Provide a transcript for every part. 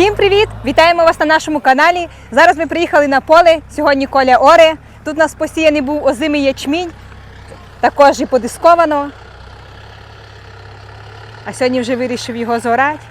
Всім привіт! Вітаємо вас на нашому каналі. Зараз ми приїхали на поле. Сьогодні Коля Оре. Тут у нас посіяний був озимий ячмінь, також і подисковано. А сьогодні вже вирішив його зорати.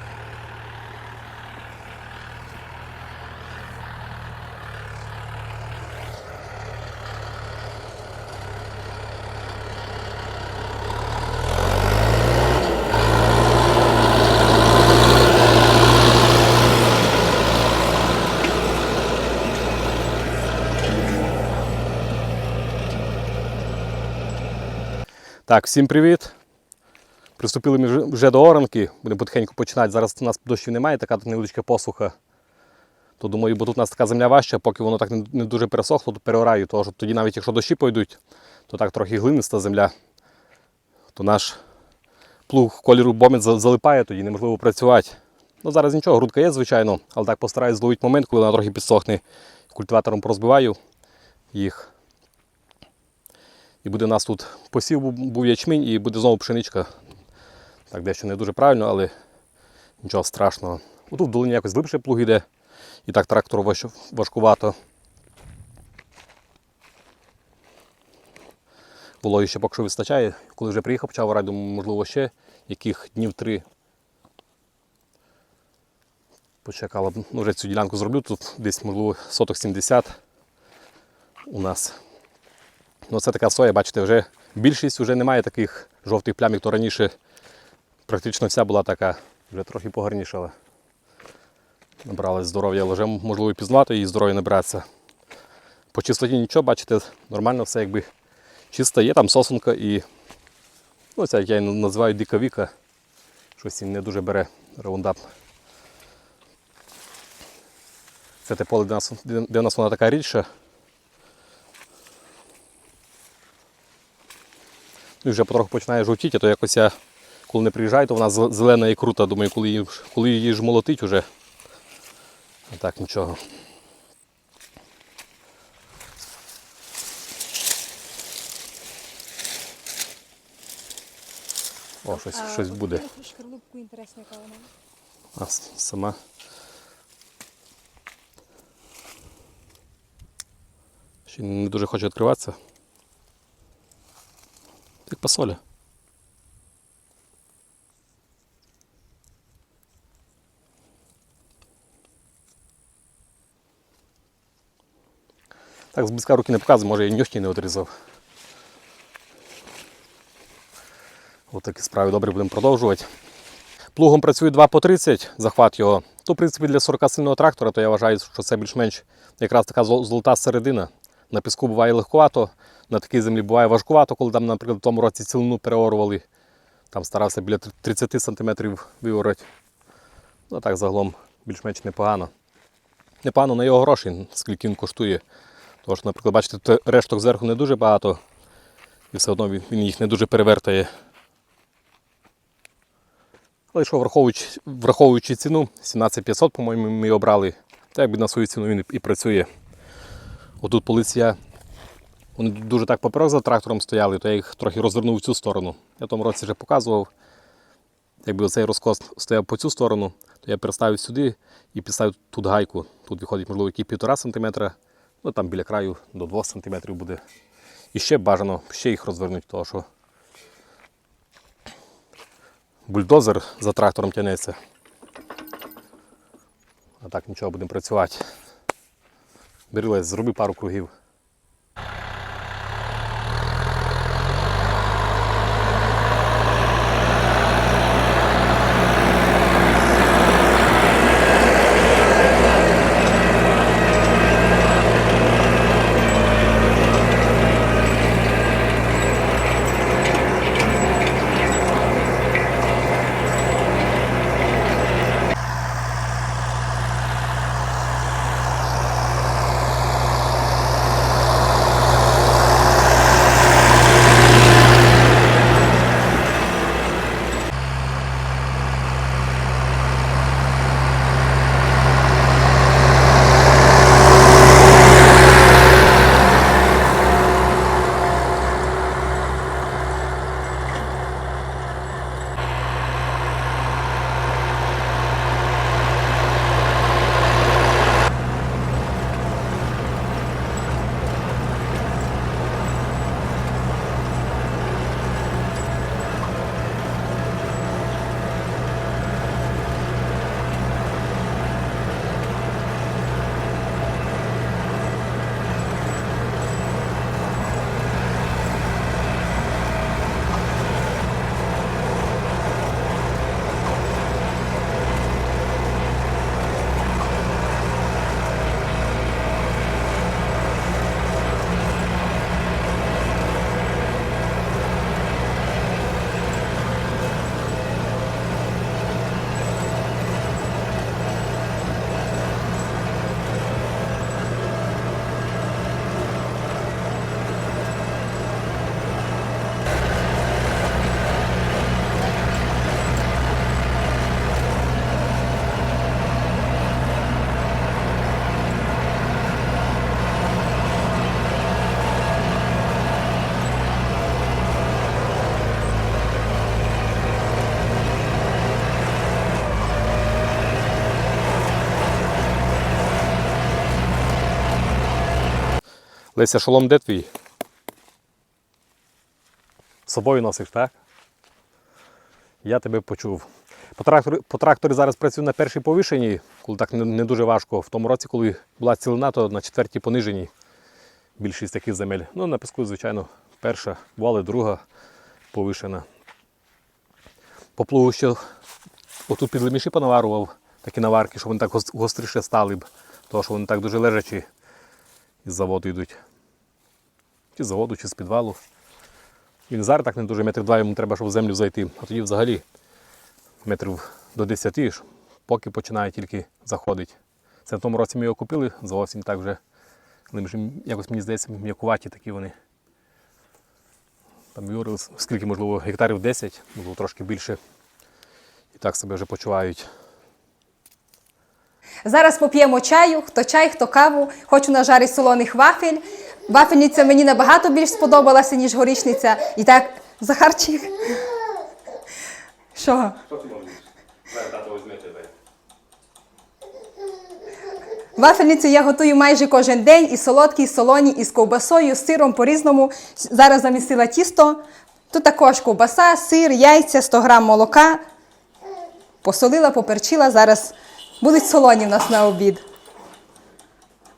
Так, всім привіт. Приступили ми вже- до оранки, будемо потихеньку починати. Зараз у нас дощів немає, така тут невеличка посуха. То думаю, бо тут у нас така земля важча, поки воно так не, дуже пересохло, то переораю. Тому що тоді навіть якщо дощі пойдуть, то так трохи глиниста земля, то наш плуг кольору бомет залипає, тоді неможливо працювати. Ну зараз нічого, грудка є, звичайно, але так постараюсь зловити момент, коли вона трохи підсохне. Культиватором порозбиваю їх. Буде у нас тут посів був, ячмінь і буде знову пшеничка. Так, дещо не дуже правильно, але нічого страшного. Тут в долині якось глибше плуг йде. І так трактору важкувато. Вологи ще поки що вистачає. Коли вже приїхав, почав орати, думаю, можливо, ще яких днів три. Почекала, ну, вже цю ділянку зроблю, тут десь, можливо, соток 70 у нас. Ну, це така соя, бачите, вже більшість вже немає таких жовтих плям, як то раніше практично вся була така, вже трохи погарнішала. Набралась здоров'я, але вже можливо і пізнати і здоров'я набиратися. По чистоті нічого, бачите, нормально все якби чисто є, там сосунка і ну, це як я її називаю дика віка. Щось він не дуже бере раундап. Це те поле, де нас вона така рідша. І вже потроху починає жовтіти, то якось я, коли не приїжджаю, то вона зелена і крута. Думаю, коли її, коли її ж молотить уже. А так нічого. О, щось, щось буде. Шкарлупку інтересно, яка вона. А сама. Ще не дуже хоче відкриватися. Як посоля. Так, з близька руки не показую, може я нюшки не відрізав. Ось такі справи добре будемо продовжувати. Плугом працює 2 по 30, захват його. То, в принципі, для 40 сильного трактора, то я вважаю, що це більш-менш якраз така золота середина. На піску буває легковато, на такій землі буває важкувато, коли там, наприклад, в тому році цілину переорували. Там старався біля 30 см виорати. Ну так загалом більш-менш непогано. Непогано на його гроші, скільки він коштує. Тому що, наприклад, бачите, решток зверху не дуже багато, і все одно він їх не дуже перевертає. Але що враховуючи, враховуючи ціну, 17500, по-моєму, ми обрали. Та якби на свою ціну він і працює. Отут поліція, вони дуже так поперек за трактором стояли, то я їх трохи розвернув в цю сторону. Я тому році вже показував. Якби оцей розкос стояв по цю сторону, то я переставив сюди і підставив тут гайку. Тут виходить, можливо, які 1,5 см, ну там біля краю до 2 см буде. І ще бажано ще їх розвернути, тому що бульдозер за трактором тянеться. А так нічого будемо працювати. Бери лесь, зроби пару кругів. Леся, шолом де твій? З собою носиш, так? Я тебе почув. По тракторі, по тракторі зараз працюю на першій повишенні, коли так не, не дуже важко. В тому році, коли була цілина, то на четвертій пониженій більшість таких земель. Ну, на піску, звичайно, перша, бували друга повишена. По плугу ще отут під леміші понаварував такі наварки, щоб вони так гостріше стали б, тому що вони так дуже лежачі із заводу йдуть. Чи з заводу, чи з підвалу. Він зараз так не дуже метрів два йому треба, щоб в землю зайти. А тоді взагалі метрів до 10, поки починає тільки заходити. Це в тому році ми його купили, зовсім так вже. Якось мені здається, м'якуваті такі вони. Там говорили, скільки, можливо, гектарів 10, можливо, трошки більше. І так себе вже почувають. Зараз поп'ємо чаю, хто чай, хто каву. Хочу нажарити солоних вафель. Вафельниця мені набагато більш сподобалася, ніж горішниця. І так, Захарчик. Що? Що ти можеш? Тато візьме тебе. Вафельницю я готую майже кожен день і солодкі, і солоні, і з ковбасою, з сиром по-різному. Зараз замісила тісто. Тут також ковбаса, сир, яйця, 100 грам молока. Посолила, поперчила. Зараз будуть солоні в нас на обід.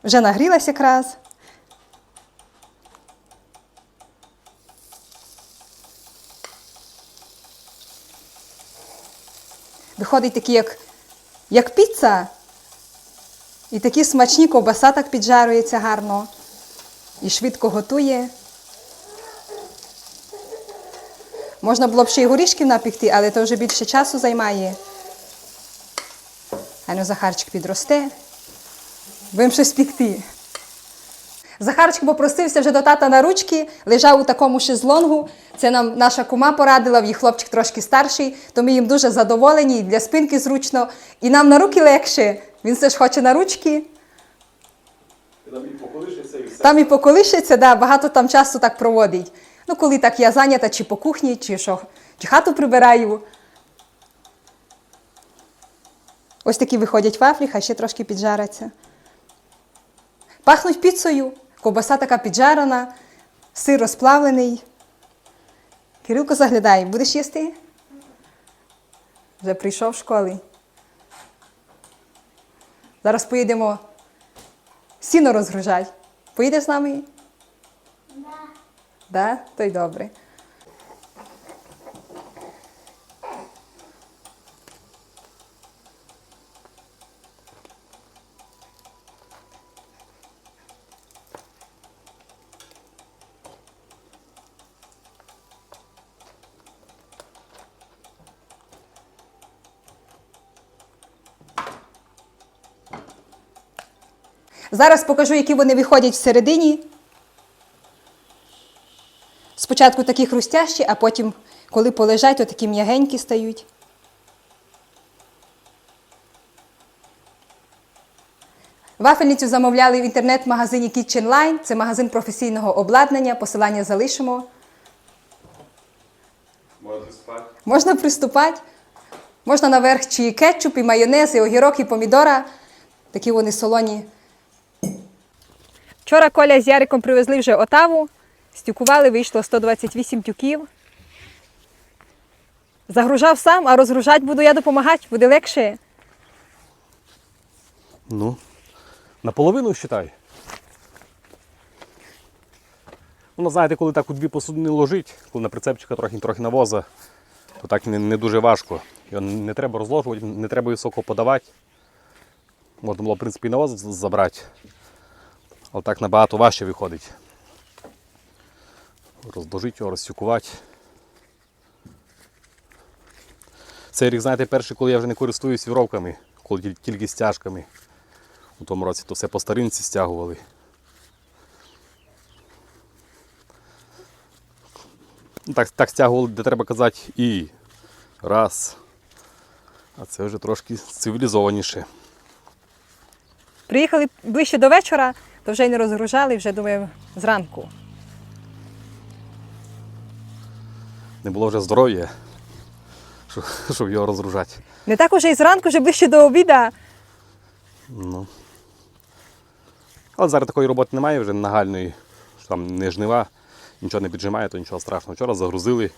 Вже нагрілась якраз. Виходить такі, як, як піца. І такі смачні ковбаса так піджарюється гарно. І швидко готує. Можна було б ще й горішків напікти, але то вже більше часу займає. А ну Захарчик підросте. Будемо щось пікти. Захарчик попросився вже до тата на ручки, лежав у такому шезлонгу. Це нам наша кума порадила, в їх хлопчик трошки старший, то ми їм дуже задоволені, і для спинки зручно. І нам на руки легше. Він все ж хоче на ручки. Там і поколишишся і все. Там і поколишиться, да, багато там часу так проводить. Ну, коли так я зайнята, чи по кухні, чи що, чи хату прибираю. Ось такі виходять вафлі, хай ще трошки піджаряться. Пахнуть піцею, ковбаса така піджарена, сир розплавлений. Кирилко, заглядай, будеш їсти? Вже прийшов в школи. Зараз поїдемо сіно розгружай. Поїдеш з нами? Да. Да? То й добре. Зараз покажу, які вони виходять всередині. Спочатку такі хрустящі, а потім, коли полежать, то такі м'ягенькі стають. Вафельницю замовляли в інтернет-магазині Kitchen Line. Це магазин професійного обладнання. Посилання залишимо. Можна спати. Можна приступати. Можна наверх чи кетчуп, і майонез, і огірок, і помідора. Такі вони солоні. Вчора Коля з Яриком привезли вже отаву. Стюкували, вийшло 128 тюків. Загружав сам, а розгружати буду я допомагати, буде легше. Ну, наполовину вважай. Воно, знаєте, коли так у дві посудини ложить, коли на прицепчика трохи трохи навоза, то так не, не дуже важко. Його не треба розложувати, не треба високо подавати. Можна було, в принципі, і навоз забрати. Але так набагато важче виходить. Розложити його, розсюкувати. Цей рік, знаєте, перший, коли я вже не користуюсь віровками, коли тільки стяжками. У тому році то все по старинці стягували. Так, так стягували, де треба казати і раз. А це вже трошки цивілізованіше. Приїхали ближче до вечора, то вже й не розгружали, вже думаю, зранку. Не було вже здоров'я, щоб, його розгружати. Не так уже і зранку, вже ближче до обіда. Ну. Але зараз такої роботи немає вже нагальної. що там не жнива, нічого не піджимає, то нічого страшного. Вчора загрузили.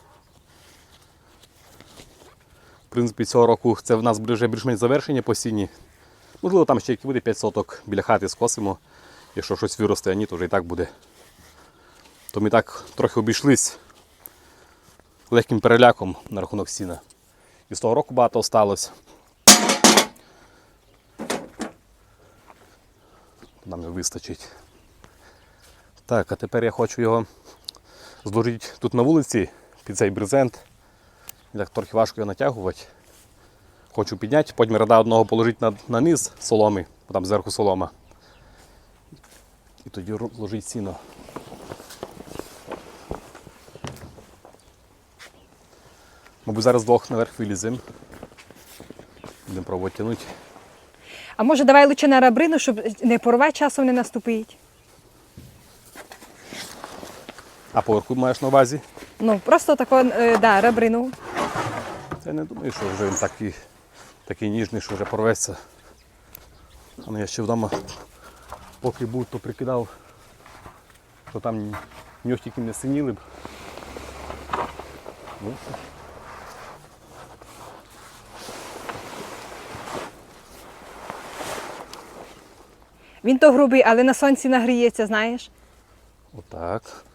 В принципі, цього року це в нас буде вже більш-менш завершення посінні. Можливо, там ще які буде 5 соток біля хати скосимо. Якщо щось виросте, а ні, то вже і так буде. То ми так трохи обійшлись легким переляком на рахунок сіна. І з того року багато осталось. Нам не вистачить. Так, а тепер я хочу його зложити тут на вулиці під цей брезент. І так трохи важко його натягувати. Хочу підняти, потім рада одного положити на, на низ соломи, бо там зверху солома. І тоді ложить сіно. Мабуть, зараз двох наверх виліземо. Будемо пробувати тягнути. А може давай лучше на рабрину, щоб не порвати часом не наступить. А поверху маєш на увазі? Ну, просто тако, е, да, рабрину. Я не думаю, що вже він такий, такий ніжний, що вже порветься. А ну я ще вдома, поки був, то прикидав, що там ньохтики не синіли б. Ну, Він то грубий, але на сонці нагріється, знаєш. отак.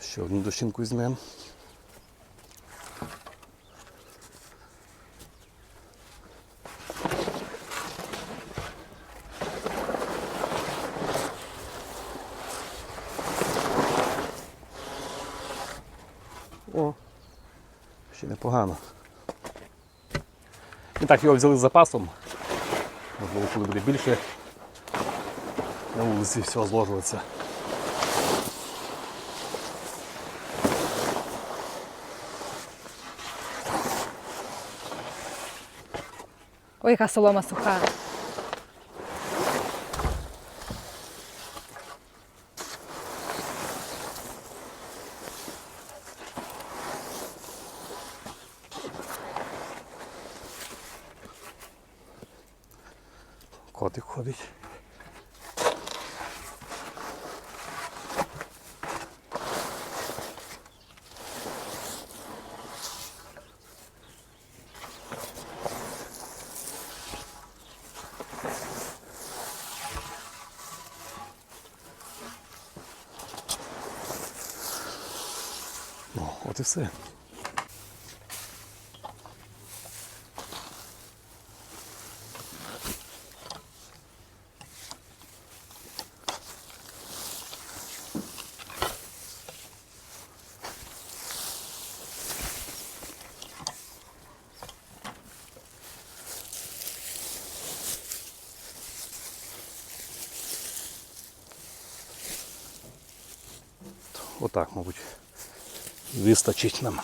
Ще одну дощинку візьмемо. О, ще непогано. І так його взяли з запасом. Можливо, коли буде більше на вулиці всього зложуватися. Ой, яка солома суха. І все. Отак, мабуть, вистачить нам.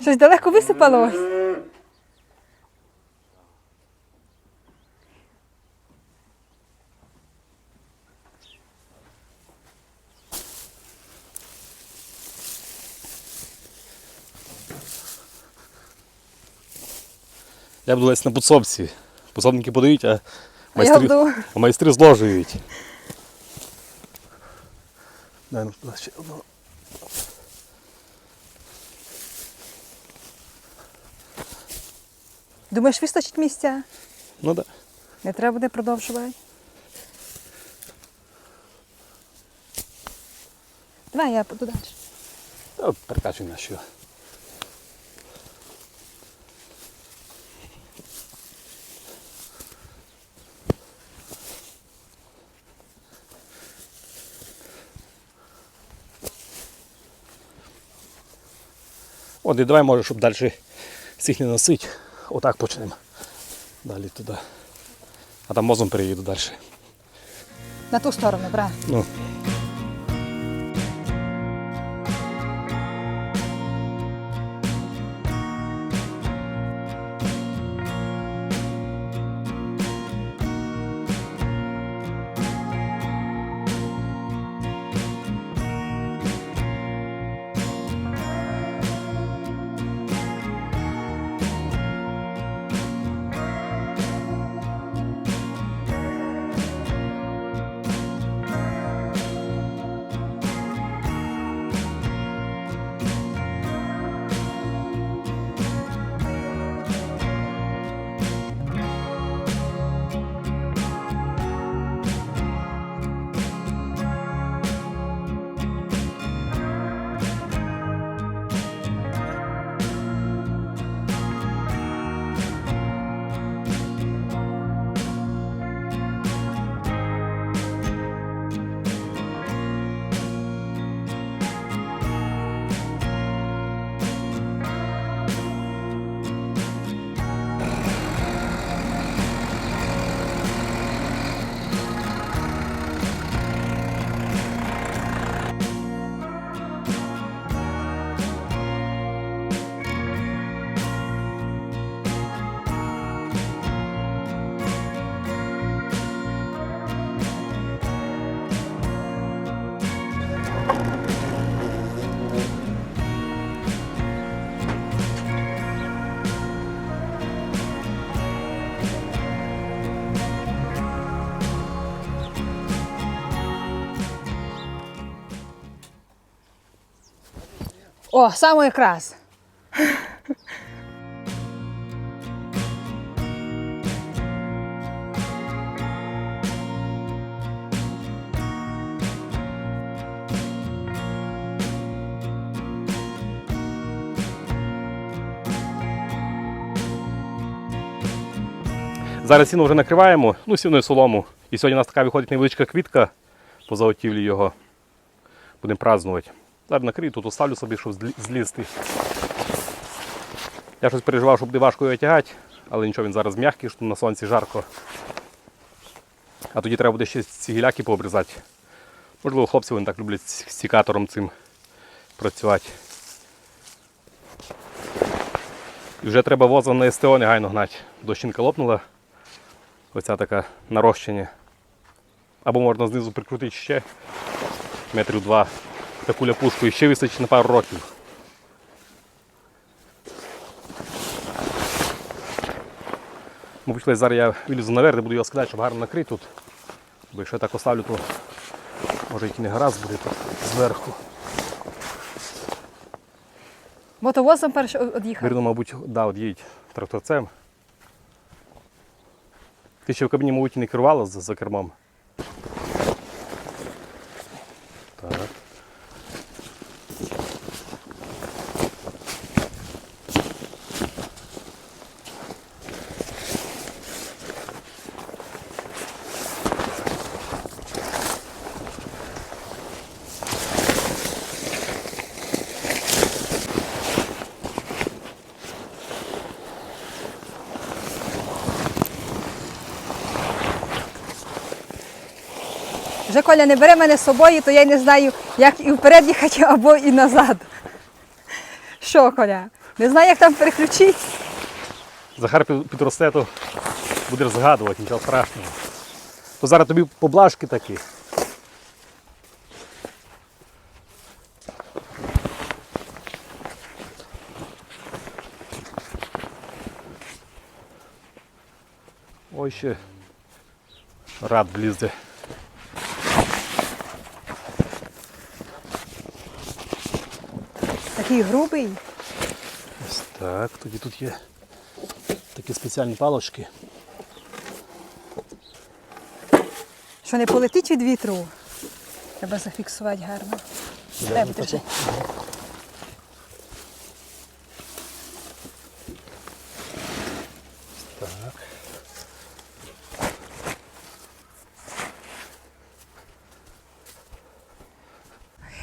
Щось далеко висипало ось. Я буду десь на підсобці. Пособники подають, а А майстри, буду. а майстри зложують. Дай ну ще одного. Думаєш, вистачить місця? Ну так. Да. Не треба буде продовжувати. Давай я буду далі. Перекачуй на що. От і давай може, щоб далі всіх не носить. Отак почнемо. Далі туди. А там мозом переїду далі. На ту сторону, брат. Ну. О, саме якраз. Зараз сіно вже накриваємо, ну сіною солому. І сьогодні у нас така виходить невеличка квітка по заготівлі його. Будемо празднувати. Зараз накрию, тут оставлю собі, щоб злізти. Я щось переживав, що буде важко його тягати, але нічого, він зараз м'який, що на сонці жарко. А тоді треба буде ще ці гіляки пообрізати. Можливо, хлопці вони так люблять з сікатором цим працювати. І вже треба возом на СТО негайно гнати. Дощинка лопнула. Оця така нарощення. Або можна знизу прикрутити ще метрів два таку ляпушку і ще вистачить на пару років. Мабуть, колись зараз я вилізу наверх, де буду його скидати, щоб гарно накрити тут. Бо якщо я так оставлю, то може і не гаразд буде тут зверху. Мотовозом перш од'їхав. Вірно, мабуть, да, от їдь тракторцем. Ти ще в кабіні, мабуть, і не керувала за, за кермом. Вже Коля не бере мене з собою, то я не знаю, як і вперед їхати або і назад. Що, Коля? Не знаю, як там переключити. Захар підросте, то будеш згадувати, нічого страшного. То зараз тобі поблажки такі. Ой ще рад влізде. Такий грубий. Ось так, тоді тут є такі спеціальні палочки. Що не полетить від вітру. Треба зафіксувати гарно. Треба держи.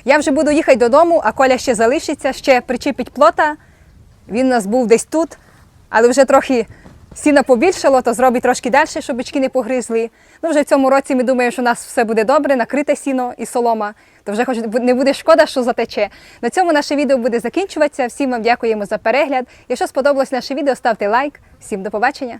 Я вже буду їхати додому, а Коля ще залишиться, ще причепить плота. Він у нас був десь тут, але вже трохи сіна побільшало, то зробить трошки далі, щоб бички не погризли. Ну, вже в цьому році ми думаємо, що у нас все буде добре, накрите сіно і солома. То вже хоч не буде шкода, що затече. На цьому наше відео буде закінчуватися. Всім вам дякуємо за перегляд. Якщо сподобалось наше відео, ставте лайк. Всім до побачення!